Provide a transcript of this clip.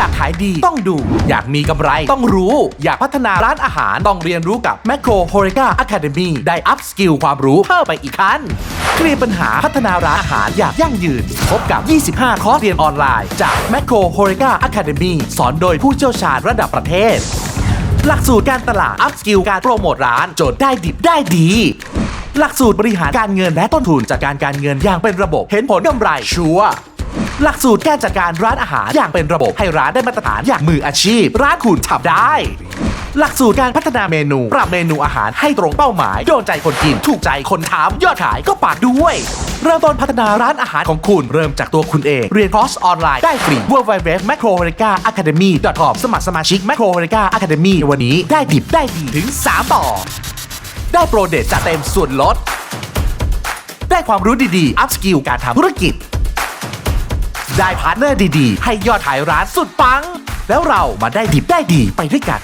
อยากขายดีต้องดู อยากมีกำไรต้องรู้ อยากพัฒนาร้านอาหารต้องเรียนรู้กับ Macro h o r e g a Academy ได้อัพสกิลความรู้เพิ่มไปอีกขั้นเคลียร์ปัญหาพัฒนาร้านอาหารอย่างยั่งยืน พบกับ 25 คอร์สเรียนออนไลน์ จาก Macro h o r e g a Academy สอนโดยผู้เชี่ยวชาญระดับประเทศ หลักสูตรการตลาดอัพสกิลการโปรโมทร้านโจทย์ได้ดิบได้ดี หลักสูตรบริหารการเงินและต้นทุนจากการการเงินอย่างเป็นระบบเห็นผลกำไรชัวร์ หลักสูตรการจัดการร้านอาหารอย่างเป็นระบบให้ร้านได้มาตรฐานอย่างมืออาชีพ ร้านคุณทำได้ หลักสูตรการพัฒนาเมนู ปรับเมนูอาหารให้ตรงเป้าหมาย โดนใจคนกิน ถูกใจคนทำยอดขายก็ปังด้วย เริ่มต้นพัฒนาร้านอาหารของคุณ เริ่มจากตัวคุณเอง เรียนคอร์สออนไลน์ได้ฟรี w w w m a c r o h o r e g a academy com สมัครสมาชิก m a c r o h o r e g a Academy วันนี้ได้ดิบได้ดีถึง 3 ต่อ ได้โปรเดทจัดเต็มส่วนลดได้ความรู้ดีๆ อัพสกิลการทำธุรกิจ ได้พาร์ทเนอร์ดีๆ ให้ยอดขายร้านสุดปัง แล้วเรามาได้ดิบได้ดีไปด้วยกัน